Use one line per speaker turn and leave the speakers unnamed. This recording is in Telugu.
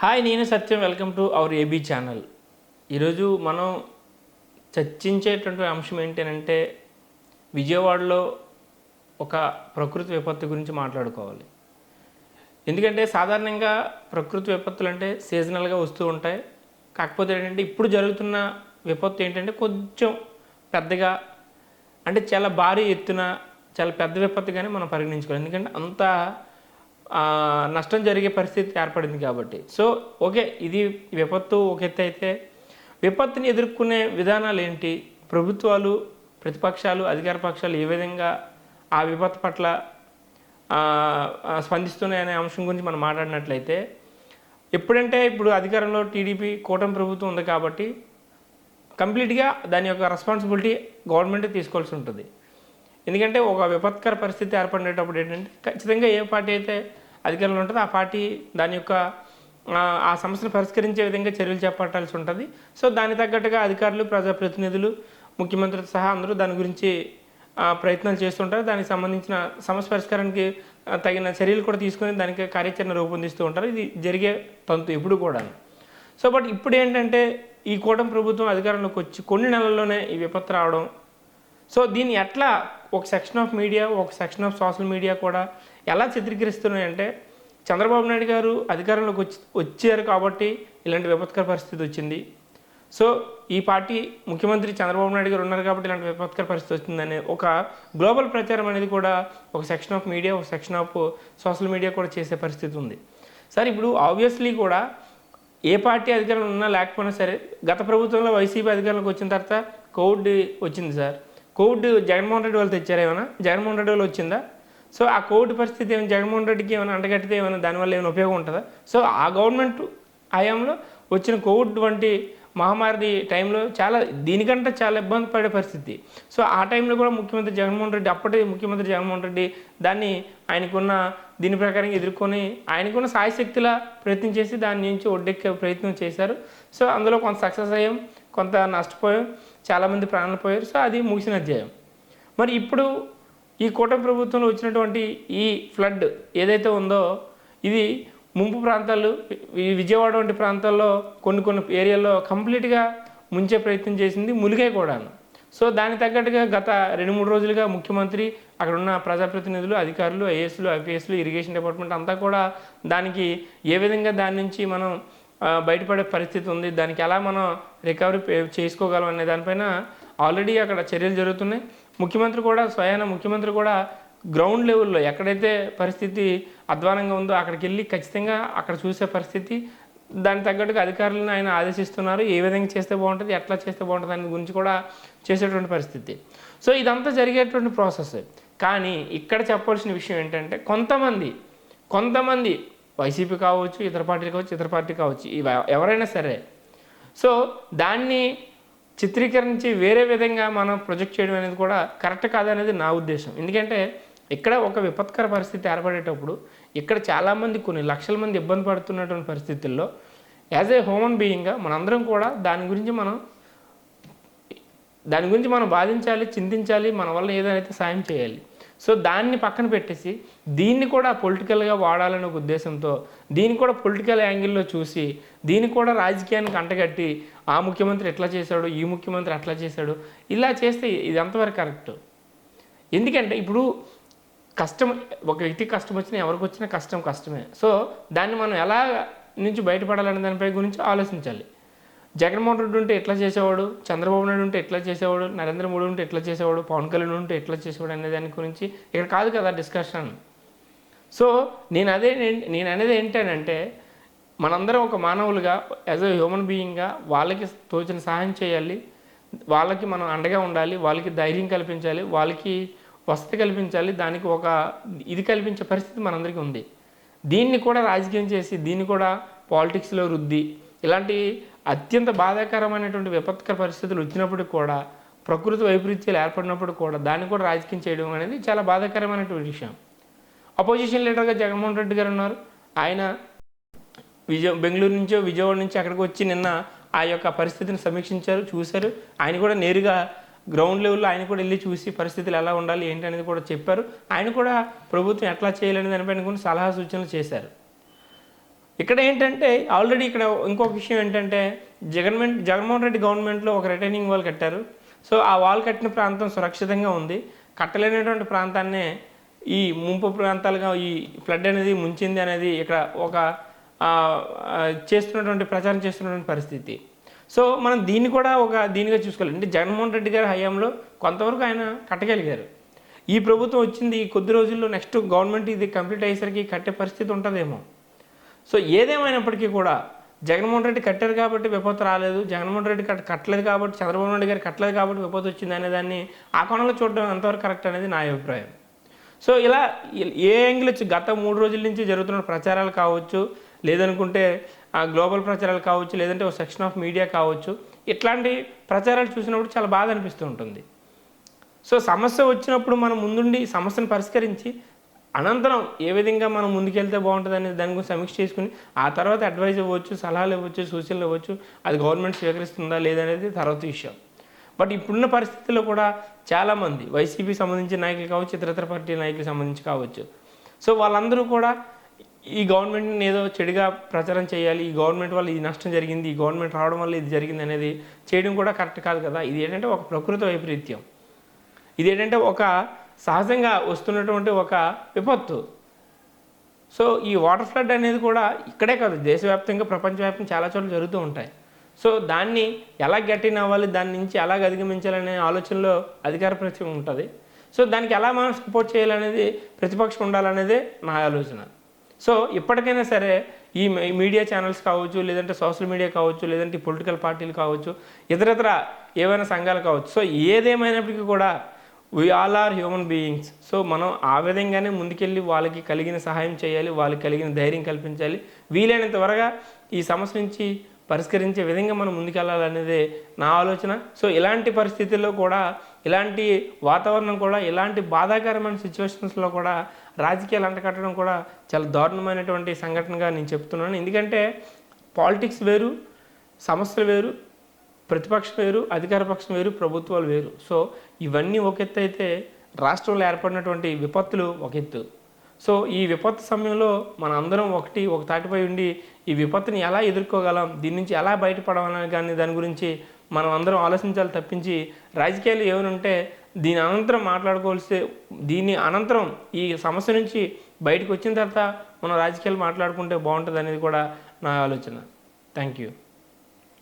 హాయ్ నేను Satyam. Welcome to our AB channel. ఈరోజు మనం చర్చించేటువంటి అంశం ఏంటంటే విజయవాడలో ఒక ప్రకృతి విపత్తు గురించి మాట్లాడుకోవాలి. ఎందుకంటే సాధారణంగా ప్రకృతి విపత్తులు అంటే సీజనల్గా వస్తూ ఉంటాయి. కాకపోతే ఏంటంటే ఇప్పుడు జరుగుతున్న విపత్తు ఏంటంటే కొంచెం పెద్దగా అంటే చాలా భారీ ఎత్తున చాలా పెద్ద విపత్తుగానే మనం పరిగణించుకోవాలి. ఎందుకంటే అంత నష్టం జరిగే పరిస్థితి ఏర్పడింది కాబట్టి. సో ఓకే ఇది విపత్తు ఒక ఎత్తు అయితే విపత్తుని ఎదుర్కొనే విధానాలు ఏంటి? ప్రభుత్వాలు ప్రతిపక్షాలు అధికార పక్షాలు ఏ విధంగా ఆ విపత్తు పట్ల స్పందిస్తున్నాయనే అంశం గురించి మనం మాట్లాడినట్లయితే ఎప్పుడంటే ఇప్పుడు అధికారంలో టీడీపీ కూటమి ప్రభుత్వం ఉంది కాబట్టి కంప్లీట్గా దాని యొక్క రెస్పాన్సిబిలిటీ గవర్నమెంటే తీసుకోవాల్సి ఉంటుంది. ఎందుకంటే ఒక విపత్కర పరిస్థితి ఏర్పడినప్పుడు ఏంటంటే ఖచ్చితంగా ఏ పార్టీ అయితే అధికారంలో ఉంటుందో ఆ పార్టీ దాని యొక్క ఆ, సమస్యను పరిష్కరించే విధంగా చర్యలు చేపట్టాల్సి ఉంటుంది. సో దానికి తగ్గట్టుగా అధికారులు ప్రజాప్రతినిధులు ముఖ్యమంత్రితో సహా అందరూ దాని గురించి ప్రయత్నాలు చేస్తుంటారు దానికి సంబంధించిన సమస్య పరిష్కారానికి తగిన చర్యలు కూడా తీసుకొని దానికి కార్యాచరణ రూపొందిస్తూ ఉంటారు. ఇది జరిగే తంతు ఎప్పుడు కూడా సో బట్ ఇప్పుడు ఏంటంటే ఈ కూటమి ప్రభుత్వం అధికారంలోకి వచ్చి కొన్ని నెలల్లోనే ఈ విపత్తు రావడం సో దీన్ని ఎట్లా ఒక సెక్షన్ ఆఫ్ మీడియా ఒక సెక్షన్ ఆఫ్ సోషల్ మీడియా కూడా ఎలా చిత్రీకరిస్తున్నాయంటే చంద్రబాబు నాయుడు గారు అధికారంలోకి వచ్చి వచ్చారు కాబట్టి ఇలాంటి విపత్కర పరిస్థితి వచ్చింది. సో ఈ పార్టీ ముఖ్యమంత్రి చంద్రబాబు నాయుడు గారు ఉన్నారు కాబట్టి ఇలాంటి విపత్కర పరిస్థితి వచ్చిందనే ఒక గ్లోబల్ ప్రచారం అనేది కూడా ఒక సెక్షన్ ఆఫ్ మీడియా ఒక సెక్షన్ ఆఫ్ సోషల్ మీడియా కూడా చేసే పరిస్థితి ఉంది. సార్ ఇప్పుడు ఆబ్వియస్లీ కూడా ఏ పార్టీ అధికారంలో ఉన్నా లేకపోయినా సరే గత ప్రభుత్వంలో వైసీపీ అధికారంలోకి వచ్చిన తర్వాత కోవిడ్ వచ్చింది సార్. కోవిడ్ జగన్మోహన్ రెడ్డి వాళ్ళు తెచ్చారు ఏమైనా జగన్మోహన్ రెడ్డి వాళ్ళు వచ్చిందా? సో ఆ కోవిడ్ పరిస్థితి ఏమైనా జగన్మోహన్ రెడ్డికి ఏమైనా అంటగట్టితే ఏమైనా దానివల్ల ఏమైనా ఉపయోగం ఉంటుందా? సో ఆ గవర్నమెంట్ హయాంలో వచ్చిన కోవిడ్ వంటి మహమ్మారి టైంలో చాలా దీనికంటే చాలా ఇబ్బంది పడే పరిస్థితి. సో ఆ టైంలో కూడా ముఖ్యమంత్రి జగన్మోహన్ రెడ్డి అప్పటి ముఖ్యమంత్రి జగన్మోహన్ రెడ్డి దాన్ని ఆయనకున్న దీని ప్రకారం ఎదుర్కొని ఆయనకున్న సాయశక్తిలా ప్రయత్నం చేసి దాని నుంచి ఒడ్డెక్కే ప్రయత్నం చేశారు. సో అందులో కొంత సక్సెస్ అయ్యాం. కొంత నష్టపోయాం చాలామంది ప్రాణాలు పోయారు. సో అది ముగిసిన అధ్యాయం. మరి ఇప్పుడు ఈ కూటమి ప్రభుత్వంలో వచ్చినటువంటి ఈ ఫ్లడ్ ఏదైతే ఉందో ఇది ముంపు ప్రాంతాలు ఈ విజయవాడ వంటి ప్రాంతాల్లో కొన్ని కొన్ని ఏరియాల్లో కంప్లీట్గా ముంచే ప్రయత్నం చేసింది ములిగే కూడాను. సో దానికి తగ్గట్టుగా గత రెండు మూడు రోజులుగా ముఖ్యమంత్రి అక్కడ ఉన్న ప్రజాప్రతినిధులు అధికారులు ఐఏఎస్లు ఐపీఎస్లు ఇరిగేషన్ డిపార్ట్మెంట్ అంతా కూడా దానికి ఏ విధంగా దాని నుంచి మనం బయటపడే పరిస్థితి ఉంది. దానికి ఎలా మనం రికవరీ చేసుకోగలం అనే దానిపైన ఆల్రెడీ అక్కడ చర్యలు జరుగుతున్నాయి. ముఖ్యమంత్రి కూడా స్వయాన ముఖ్యమంత్రి కూడా గ్రౌండ్ లెవెల్లో ఎక్కడైతే పరిస్థితి అధ్వానంగా ఉందో అక్కడికి వెళ్ళి ఖచ్చితంగా అక్కడ చూసే పరిస్థితి దానికి తగ్గట్టుగా అధికారులను ఆయన ఆదేశిస్తున్నారు. ఏ విధంగా చేస్తే బాగుంటుంది ఎట్లా చేస్తే బాగుంటుంది అనే గురించి కూడా చేసేటువంటి పరిస్థితి. సో ఇదంతా జరిగేటువంటి ప్రాసెస్ కానీ ఇక్కడ చెప్పాల్సిన విషయం ఏంటంటే కొంతమంది కొంతమంది వైసీపీ కావచ్చు ఇతర పార్టీలు కావచ్చు ఇతర పార్టీ కావచ్చు ఇవి ఎవరైనా సరే. సో దాన్ని చిత్రీకరించి వేరే విధంగా మనం ప్రొజెక్ట్ చేయడం అనేది కూడా కరెక్ట్ కాదనేది నా ఉద్దేశం. ఎందుకంటే ఇక్కడ ఒక విపత్కర పరిస్థితి ఏర్పడేటప్పుడు ఇక్కడ చాలామంది కొన్ని లక్షల మంది ఇబ్బంది పడుతున్నటువంటి పరిస్థితుల్లో యాజ్ ఏ హ్యూమన్ బీయింగ్గా మనందరం కూడా దాని గురించి మనం దాని గురించి మనం బాధించాలి చింతించాలి మన వల్ల ఏదైతే సాయం చేయాలి. సో దాన్ని పక్కన పెట్టేసి దీన్ని కూడా పొలిటికల్గా వాడాలనే ఒక ఉద్దేశంతో దీన్ని కూడా పొలిటికల్ యాంగిల్లో చూసి దీన్ని కూడా రాజకీయానికి అంటగట్టి ఆ ముఖ్యమంత్రి ఎట్లా చేశాడు ఈ ముఖ్యమంత్రి అట్లా చేశాడు ఇలా చేస్తే ఇది ఎంతవరకు కరెక్ట్. ఎందుకంటే ఇప్పుడు కష్టం ఒక వ్యక్తికి కష్టం వచ్చినా ఎవరికి వచ్చినా కష్టం కష్టమే. సో దాన్ని మనం ఎలా నుంచి బయటపడాలనే దానిపై గురించి ఆలోచించాలి. జగన్మోహన్ రెడ్డి ఉంటే ఎట్లా చేసేవాడు? చంద్రబాబు నాయుడు ఉంటే ఎట్లా చేసేవాడు? నరేంద్ర మోడీ ఉంటే ఎట్లా చేసేవాడు? పవన్ కళ్యాణ్ ఉంటే ఎట్లా చేసేవాడు అనే దాని గురించి ఇక్కడ కాదు కదా డిస్కషన్. సో నేను అదే నేను- అనేది ఏంటంటే మనందరం ఒక మానవులుగా యాజ్ ఎ హ్యూమన్ బీయింగ్గా వాళ్ళకి తోచిన సహాయం చేయాలి. వాళ్ళకి మనం అండగా ఉండాలి. వాళ్ళకి ధైర్యం కల్పించాలి. వాళ్ళకి వసతి కల్పించాలి. దానికి ఒక ఇది కల్పించే పరిస్థితి మనందరికీ ఉంది. దీన్ని కూడా రాజకీయం చేసి దీన్ని కూడా పాలిటిక్స్లో రుద్ది. ఇలాంటి అత్యంత బాధాకరమైనటువంటి విపత్కర పరిస్థితులు వచ్చినప్పుడు కూడా ప్రకృతి వైపరీత్యాలు ఏర్పడినప్పుడు కూడా దాన్ని కూడా రాజకీయం చేయడం అనేది చాలా బాధాకరమైనటువంటి విషయం. అపోజిషన్ లీడర్గా జగన్మోహన్ రెడ్డి గారు ఉన్నారు. ఆయన విజయ బెంగళూరు నుంచో విజయవాడ నుంచి అక్కడికి వచ్చి నిన్న ఆ యొక్క పరిస్థితిని సమీక్షించారు చూశారు. ఆయన కూడా నేరుగా గ్రౌండ్ లెవెల్లో ఆయన కూడా వెళ్ళి చూసి పరిస్థితులు ఎలా ఉండాలి ఏంటి అనేది కూడా చెప్పారు. ఆయన కూడా ప్రభుత్వం ఎట్లా చేయాలనే దానిపైన కొన్ని సలహా సూచనలు చేశారు. ఇక్కడ ఏంటంటే ఆల్రెడీ ఇక్కడ ఇంకొక విషయం ఏంటంటే జగన్మెంట్ జగన్మోహన్ రెడ్డి గవర్నమెంట్లో ఒక రిటైనింగ్ వాల్ కట్టారు. సో ఆ వాల్ కట్టిన ప్రాంతం సురక్షితంగా ఉంది. కట్టలేనటువంటి ప్రాంతాన్నే ఈ ముంపు ప్రాంతాలుగా ఈ ఫ్లడ్ అనేది ముంచింది అనేది ఇక్కడ ఒక చేస్తున్నటువంటి ప్రచారం చేస్తున్నటువంటి పరిస్థితి. సో మనం దీన్ని కూడా ఒక దీనిగా చూసుకోవాలి. అంటే జగన్మోహన్ రెడ్డి గారి హయాంలో కొంతవరకు ఆయన కట్టగలిగారు. ఈ ప్రభుత్వం వచ్చింది ఈ కొద్ది రోజుల్లో నెక్స్ట్ గవర్నమెంట్ ఇది కంప్లీట్ అయ్యేసరికి కట్టే పరిస్థితి ఉంటుందేమో. సో ఏదేమైనప్పటికీ కూడా జగన్మోహన్ రెడ్డి కట్టారు కాబట్టి విపత్తు రాలేదు జగన్మోహన్ రెడ్డి కట్ కట్టలేదు కాబట్టి చంద్రబాబు నాయుడు గారు కట్టలేదు కాబట్టి విపత్తు వచ్చింది అనే దాన్ని ఆ కోణంలో చూడడం ఎంతవరకు కరెక్ట్ అనేది నా అభిప్రాయం. సో ఇలా ఏ యాంగిల్ వచ్చి గత మూడు రోజుల నుంచి జరుగుతున్న ప్రచారాలు కావచ్చు లేదనుకుంటే ఆ గ్లోబల్ ప్రచారాలు కావచ్చు లేదంటే ఒక సెక్షన్ ఆఫ్ మీడియా కావచ్చు ఇట్లాంటి ప్రచారాలు చూసినప్పుడు చాలా బాధ అనిపిస్తూ ఉంటుంది. సో సమస్య వచ్చినప్పుడు మనం ముందుండి సమస్యను పరిష్కరించి అనంతరం ఏ విధంగా మనం ముందుకెళ్తే బాగుంటుంది అనేది దాని గురించి సమీక్ష చేసుకుని ఆ తర్వాత అడ్వైజ్ ఇవ్వచ్చు సలహాలు ఇవ్వచ్చు సూచనలు ఇవ్వచ్చు అది గవర్నమెంట్ స్వీకరిస్తుందా లేదనేది తర్వాత విషయం. బట్ ఇప్పుడున్న పరిస్థితుల్లో కూడా చాలామంది వైసీపీ సంబంధించిన నాయకులు కావచ్చు ఇతరతర పార్టీ నాయకులు సంబంధించి కావచ్చు. సో వాళ్ళందరూ కూడా ఈ గవర్నమెంట్ని ఏదో చెడుగా ప్రచారం చేయాలి ఈ గవర్నమెంట్ వల్ల ఈ నష్టం జరిగింది ఈ గవర్నమెంట్ రావడం వల్ల ఇది జరిగింది అనేది చేయడం కూడా కరెక్ట్ కాదు కదా. ఇది ఏంటంటే ఒక ప్రకృతి వైపరీత్యం. ఇది ఏంటంటే ఒక సహజంగా వస్తున్నటువంటి ఒక విపత్తు. సో ఈ వాటర్ ఫ్లడ్ అనేది కూడా ఇక్కడే కాదు దేశవ్యాప్తంగా ప్రపంచవ్యాప్తంగా చాలా చోట్ల జరుగుతూ ఉంటాయి. సో దాన్ని ఎలా గట్టిన అవ్వాలి దాని నుంచి ఎలా అధిగమించాలనే ఆలోచనలో అధికార ప్రతిపక్షం ఉంటుంది. సో దానికి ఎలా మనం సపోర్ట్ చేయాలనేది ప్రతిపక్షం ఉండాలనేదే నా ఆలోచన. సో ఇప్పటికైనా సరే ఈ మీడియా ఛానల్స్ కావచ్చు లేదంటే సోషల్ మీడియా కావచ్చు లేదంటే పొలిటికల్ పార్టీలు కావచ్చు ఇతరత్ర ఏవైనా సంఘాలు కావచ్చు. సో ఏదేమైనప్పటికీ కూడా we all are human beings so మనం ఆ విధంగానే ముందుకెళ్ళి వాళ్ళకి కలిగిన సహాయం చేయాలి వాళ్ళకి కలిగిన ధైర్యం కల్పించాలి. వీలైనంత త్వరగా ఈ సమస్య నుంచి పరిష్కరించే విధంగా మనం ముందుకెళ్ళాలనేదే నా ఆలోచన. సో ఇలాంటి పరిస్థితుల్లో కూడా ఇలాంటి వాతావరణం కూడా ఇలాంటి బాధాకరమైన సిచ్యువేషన్స్లో కూడా రాజకీయాలు అంటకట్టడం కూడా చాలా దారుణమైనటువంటి సంఘటనగా నేను చెప్తున్నాను. ఎందుకంటే పాలిటిక్స్ వేరు సమస్యలు వేరు ప్రతిపక్షం వేరు అధికార పక్షం వేరు ప్రభుత్వాలు వేరు. సో ఇవన్నీ ఒక ఎత్తు అయితే రాష్ట్రంలో ఏర్పడినటువంటి విపత్తులు ఒక ఎత్తు. సో ఈ విపత్తు సమయంలో మన అందరం ఒకటి ఒక తాటిపై ఉండి ఈ విపత్తుని ఎలా ఎదుర్కోగలం దీని నుంచి ఎలా బయటపడాలని కానీ దాని గురించి మనం అందరం ఆలోచించాలి తప్పించి రాజకీయాలు ఏమైనా ఉంటే దీని అనంతరం మాట్లాడుకోవాల్సి దీని అనంతరం ఈ సమస్య నుంచి బయటకు వచ్చిన తర్వాత మనం రాజకీయాలు మాట్లాడుకుంటే బాగుంటుంది అనేది కూడా నా ఆలోచన. Thank you